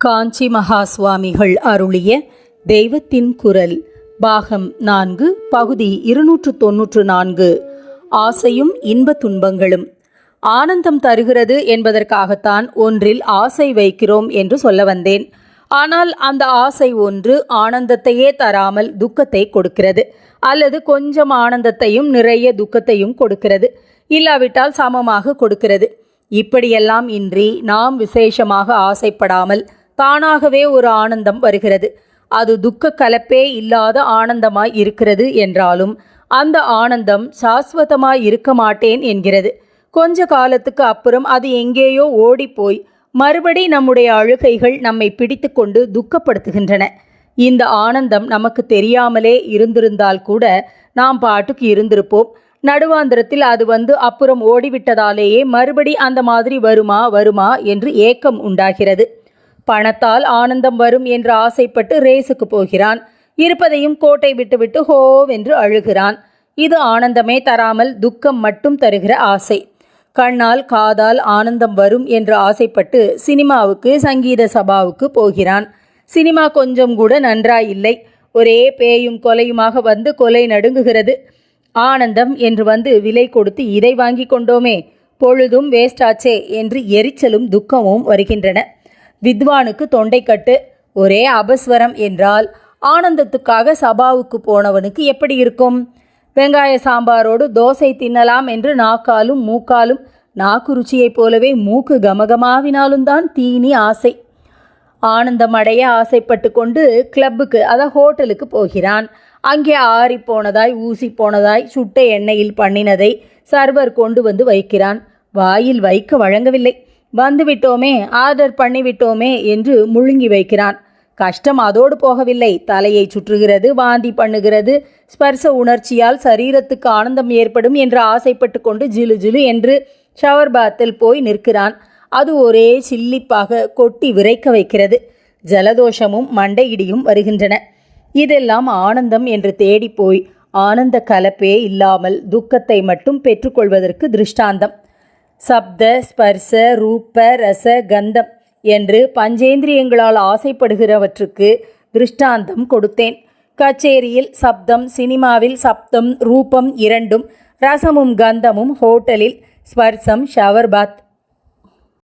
காஞ்சி மகா சுவாமிகள் அருளிய தெய்வத்தின் குரல் பாகம் நான்கு பகுதி இருநூற்று தொன்னூற்று நான்கு. ஆசையும் இன்ப துன்பங்களும். ஆனந்தம் தருகிறது என்பதற்காகத்தான் ஒன்றில் ஆசை வைக்கிறோம் என்று சொல்ல வந்தேன். ஆனால் அந்த ஆசை ஒன்று ஆனந்தத்தையே தராமல் துக்கத்தை கொடுக்கிறது. அல்லது கொஞ்சம் ஆனந்தத்தையும் நிறைய துக்கத்தையும் கொடுக்கிறது. இல்லாவிட்டால் சமமாக கொடுக்கிறது. இப்படியெல்லாம் இன்றி நாம் விசேஷமாக ஆசைப்படாமல் தானாகவே ஒரு ஆனந்தம் வருகிறது. அது துக்க கலப்பே இல்லாத ஆனந்தமாய் இருக்கிறது என்றாலும் அந்த ஆனந்தம் சாஸ்வதமாய் இருக்க மாட்டேன் என்கிறது. கொஞ்ச காலத்துக்கு அப்புறம் அது எங்கேயோ ஓடிப்போய் மறுபடி நம்முடைய அழுகைகள் நம்மை பிடித்துக்கொண்டு துக்கப்படுத்துகின்றன. இந்த ஆனந்தம் நமக்கு தெரியாமலே இருந்திருந்தால் கூட நாம் பாட்டுக்கு இருந்திருப்போம். நடுவாந்திரத்தில் அது வந்து அப்புறம் ஓடிவிட்டதாலேயே மறுபடி அந்த மாதிரி வருமா வருமா என்று ஏக்கம் உண்டாகிறது. பணத்தால் ஆனந்தம் வரும் என்று ஆசைப்பட்டு ரேஸுக்கு போகிறான். இருப்பதையும் கோட்டை விட்டுவிட்டு ஹோவென்று அழுகிறான். இது ஆனந்தமே தராமல் துக்கம் மட்டும் தருகிற ஆசை. கண்ணால் காதால் ஆனந்தம் வரும் என்று ஆசைப்பட்டு சினிமாவுக்கு சங்கீத சபாவுக்கு போகிறான். சினிமா கொஞ்சம் கூட நன்றாயில்லை. ஒரே பேயும் கொலையுமாக வந்து கொலை நடுங்குகிறது. ஆனந்தம் என்று வந்து விலை கொடுத்து இதை வாங்கி கொண்டோமே. பொழுதும் வேஸ்டாச்சே என்று எரிச்சலும் துக்கமும் வருகின்றன. வித்வானுக்கு தொண்டைக்கட்டு. ஒரே அபஸ்வரம் என்றால் ஆனந்தத்துக்காக சபாவுக்கு போனவனுக்கு எப்படி இருக்கும்? வெங்காய சாம்பாரோடு தோசை தின்னலாம் என்று நாக்காலும் மூக்காலும் நாக்கு ருச்சியைப் போலவே மூக்கு கமகமாவினாலும் தான் தீனி ஆசை. ஆனந்தம் அடைய ஆசைப்பட்டு கொண்டு கிளப்புக்கு அதான் ஹோட்டலுக்கு போகிறான். அங்கே ஆறி போனதாய் ஊசி போனதாய் சுட்ட எண்ணெயில் பண்ணினதை சர்வர் கொண்டு வந்து வைக்கிறான். வாயில் வைக்க வழங்கவில்லை. வந்துவிட்டோமே ஆர்டர் பண்ணிவிட்டோமே என்று முழுங்கி வைக்கிறான். கஷ்டம் அதோடு போகவில்லை. தலையை சுற்றுகிறது வாந்தி பண்ணுகிறது. ஸ்பர்ச உணர்ச்சியால் சரீரத்துக்கு ஆனந்தம் ஏற்படும் என்று ஆசைப்பட்டு கொண்டு ஜிலு ஜிலு என்று ஷவர் பாத்தில் போய் நிற்கிறான். அது ஒரே சில்லிப்பாக கொட்டி விரைக்க வைக்கிறது. ஜலதோஷமும் மண்டையிடியும் வருகின்றன. இதெல்லாம் ஆனந்தம் என்று தேடிப்போய் ஆனந்த கலப்பே இல்லாமல் துக்கத்தை மட்டும் பெற்றுக்கொள்வதற்கு திருஷ்டாந்தம். சப்த ஸ்பர்ச ரூப ரச கந்தம் என்று பஞ்சேந்திரியங்களால் ஆசைப்படுகிறவற்றுக்கு திருஷ்டாந்தம் கொடுத்தேன். கச்சேரியில் சப்தம் சினிமாவில் சப்தம் ரூபம் இரண்டும் ரசமும் கந்தமும் ஹோட்டலில் ஸ்பர்சம் ஷவர் பாத்